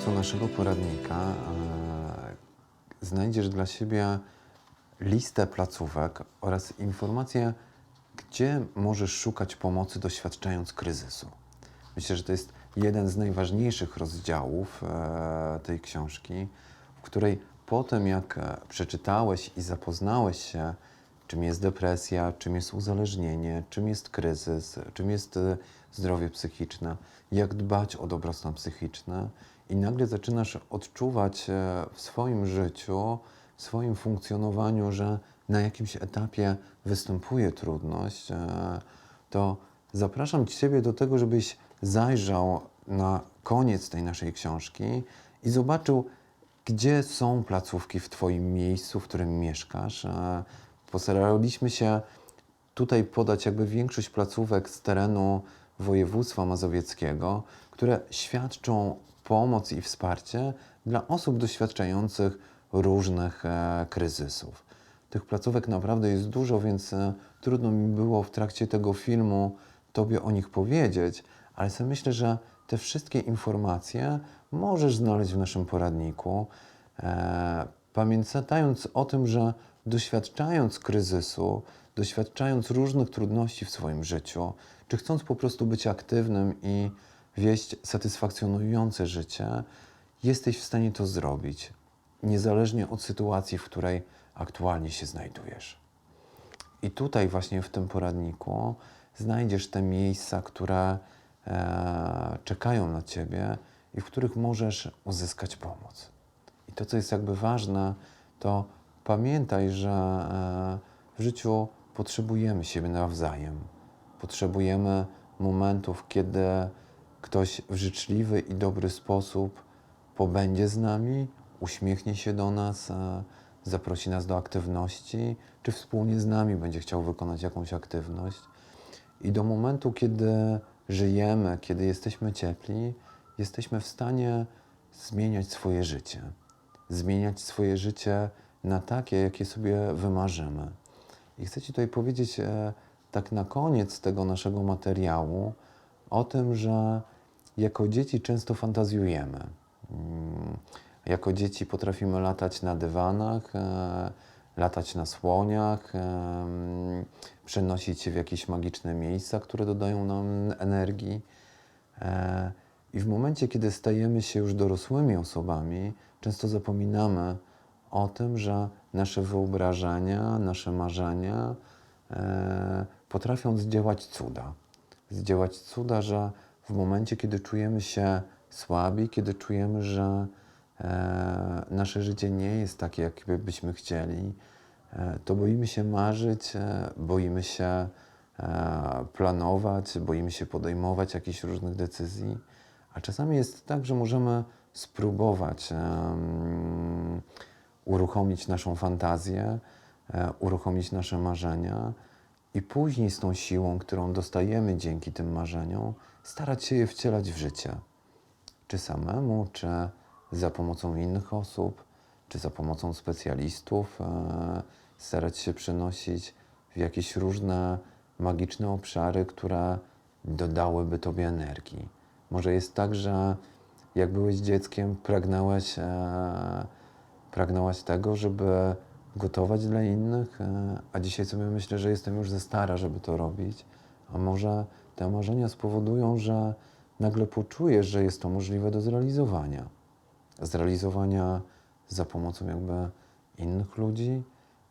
końcu naszego poradnika e, znajdziesz dla siebie listę placówek oraz informację, gdzie możesz szukać pomocy doświadczając kryzysu. Myślę, że to jest jeden z najważniejszych rozdziałów e, tej książki, w której po tym, jak przeczytałeś i zapoznałeś się, czym jest depresja, czym jest uzależnienie, czym jest kryzys, czym jest e, zdrowie psychiczne, jak dbać o dobrostan psychiczny, i nagle zaczynasz odczuwać e, w swoim życiu, w swoim funkcjonowaniu, że na jakimś etapie występuje trudność, e, to zapraszam Ciebie do tego, żebyś zajrzał na koniec tej naszej książki i zobaczył, gdzie są placówki w Twoim miejscu, w którym mieszkasz. E, Postaraliśmy się tutaj podać jakby większość placówek z terenu województwa mazowieckiego, które świadczą pomoc i wsparcie dla osób doświadczających różnych e, kryzysów. Tych placówek naprawdę jest dużo, więc e, trudno mi było w trakcie tego filmu Tobie o nich powiedzieć, ale sobie myślę, że te wszystkie informacje możesz znaleźć w naszym poradniku. E, pamiętając o tym, że doświadczając kryzysu, doświadczając różnych trudności w swoim życiu, czy chcąc po prostu być aktywnym i wieść satysfakcjonujące życie, jesteś w stanie to zrobić, niezależnie od sytuacji, w której aktualnie się znajdujesz. I tutaj właśnie w tym poradniku znajdziesz te miejsca, które e, czekają na Ciebie i w których możesz uzyskać pomoc. I to, co jest jakby ważne, to pamiętaj, że e, w życiu potrzebujemy siebie nawzajem. Potrzebujemy momentów, kiedy ktoś w życzliwy i dobry sposób pobędzie z nami, uśmiechnie się do nas, e, zaprosi nas do aktywności, czy wspólnie z nami będzie chciał wykonać jakąś aktywność. I do momentu, kiedy żyjemy, kiedy jesteśmy ciepli, jesteśmy w stanie zmieniać swoje życie. Zmieniać swoje życie na takie, jakie sobie wymarzymy. I chcę Ci tutaj powiedzieć e, tak na koniec tego naszego materiału o tym, że jako dzieci często fantazjujemy. Mm, Jako dzieci potrafimy latać na dywanach, e, latać na słoniach, em, przenosić się w jakieś magiczne miejsca, które dodają nam energii. E, I w momencie, kiedy stajemy się już dorosłymi osobami, często zapominamy o tym, że nasze wyobrażenia, nasze marzenia e, potrafią zdziałać cuda. Zdziałać cuda, że w momencie, kiedy czujemy się słabi, kiedy czujemy, że e, nasze życie nie jest takie, jak byśmy chcieli, e, to boimy się marzyć, e, boimy się e, planować, boimy się podejmować jakichś różnych decyzji. A czasami jest tak, że możemy spróbować uruchomić naszą fantazję, e, uruchomić nasze marzenia i później z tą siłą, którą dostajemy dzięki tym marzeniom, starać się je wcielać w życie. Czy samemu, czy za pomocą innych osób, czy za pomocą specjalistów, e, starać się przenosić w jakieś różne magiczne obszary, które dodałyby Tobie energii. Może jest tak, że jak byłeś dzieckiem, pragnąłeś, e, pragnąłeś tego, żeby gotować dla innych, e, a dzisiaj sobie myślę, że jestem już za stara, żeby to robić. A może te marzenia spowodują, że nagle poczujesz, że jest to możliwe do zrealizowania. Zrealizowania za pomocą jakby innych ludzi,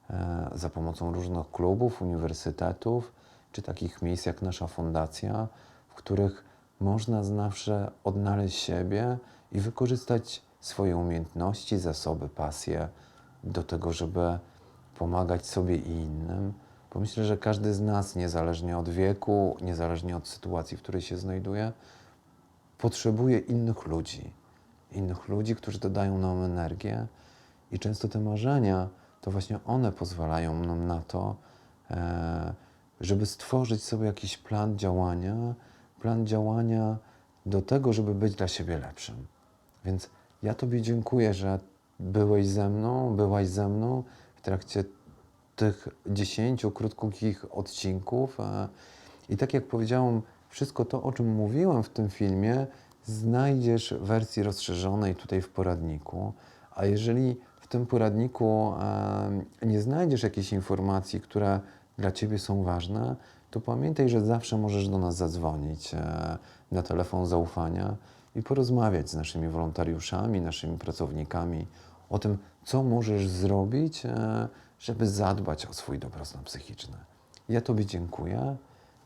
e, za pomocą różnych klubów, uniwersytetów, czy takich miejsc jak nasza fundacja, w których można zawsze odnaleźć siebie i wykorzystać swoje umiejętności, zasoby, pasje do tego, żeby pomagać sobie i innym. Bo myślę, że każdy z nas, niezależnie od wieku, niezależnie od sytuacji, w której się znajduje, potrzebuje innych ludzi. Innych ludzi, którzy dodają nam energię. I często te marzenia, to właśnie one pozwalają nam na to, e, żeby stworzyć sobie jakiś plan działania, plan działania do tego, żeby być dla siebie lepszym. Więc ja Tobie dziękuję, że byłeś ze mną, byłaś ze mną w trakcie tych dziesięciu krótkich odcinków. I tak jak powiedziałem, wszystko to, o czym mówiłem w tym filmie, znajdziesz w wersji rozszerzonej tutaj w poradniku, a jeżeli w tym poradniku nie znajdziesz jakiejś informacji, które dla Ciebie są ważne, to pamiętaj, że zawsze możesz do nas zadzwonić e, na telefon zaufania i porozmawiać z naszymi wolontariuszami, naszymi pracownikami o tym, co możesz zrobić, e, żeby zadbać o swój dobrostan psychiczny. Ja Tobie dziękuję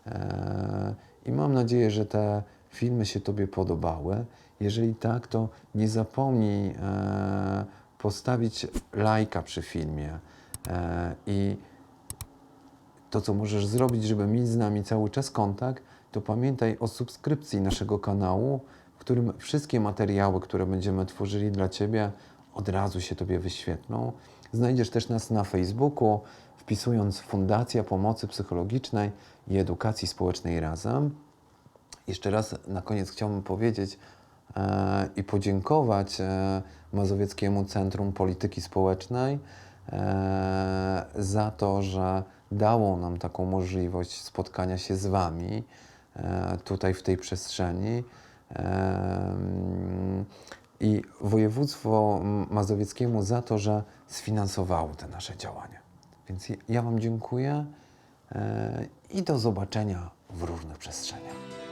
e, i mam nadzieję, że te filmy się Tobie podobały. Jeżeli tak, to nie zapomnij e, postawić lajka przy filmie i to, co możesz zrobić, żeby mieć z nami cały czas kontakt, to pamiętaj o subskrypcji naszego kanału, w którym wszystkie materiały, które będziemy tworzyli dla Ciebie, od razu się Tobie wyświetlą. Znajdziesz też nas na Facebooku, wpisując Fundacja Pomocy Psychologicznej i Edukacji Społecznej Razem. Jeszcze raz na koniec chciałbym powiedzieć e, i podziękować e, Mazowieckiemu Centrum Polityki Społecznej e, za to, że dało nam taką możliwość spotkania się z Wami e, tutaj w tej przestrzeni. E, I województwo mazowieckiemu za to, że sfinansowało te nasze działania. Więc ja Wam dziękuję e, i do zobaczenia w różnych przestrzeniach.